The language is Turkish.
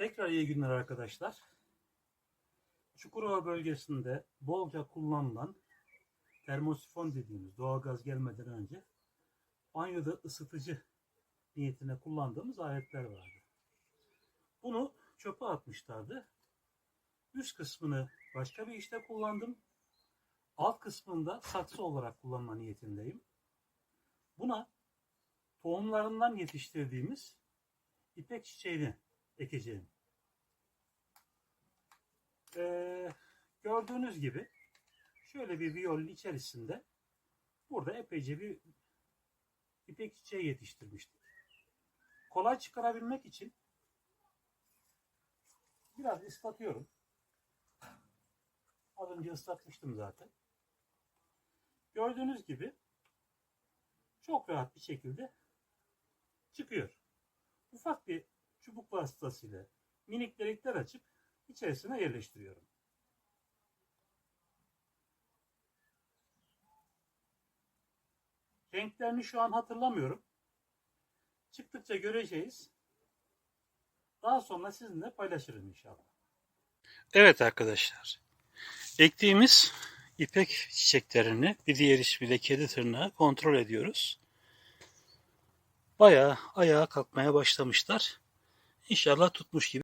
Tekrar iyi günler arkadaşlar. Çukurova bölgesinde bolca kullanılan termosifon dediğimiz doğalgaz gelmeden önce banyoda ısıtıcı niyetine kullandığımız aletler vardı. Bunu çöpe atmışlardı. Üst kısmını başka bir işte kullandım. Alt kısmında saksı olarak kullanma niyetindeyim. Buna tohumlarından yetiştirdiğimiz ipek çiçeğini ekeceğim. Ee, gördüğünüz gibi şöyle bir viyolun içerisinde burada epeyce bir ipek çiçeği yetiştirmiştim. Kolay çıkarabilmek için biraz ıslatıyorum. Az önce ıslatmıştım zaten. Gördüğünüz gibi çok rahat bir şekilde çıkıyor. Ufak bir çubuk vasıtasıyla minik delikler açıp içerisine yerleştiriyorum. Renklerini şu an hatırlamıyorum. Çıktıkça göreceğiz. Daha sonra sizinle paylaşırım inşallah. Evet arkadaşlar. Ektiğimiz ipek çiçeklerini bir diğer ismiyle kedi tırnağı kontrol ediyoruz. Bayağı ayağa kalkmaya başlamışlar. İnşallah tutmuş gibi.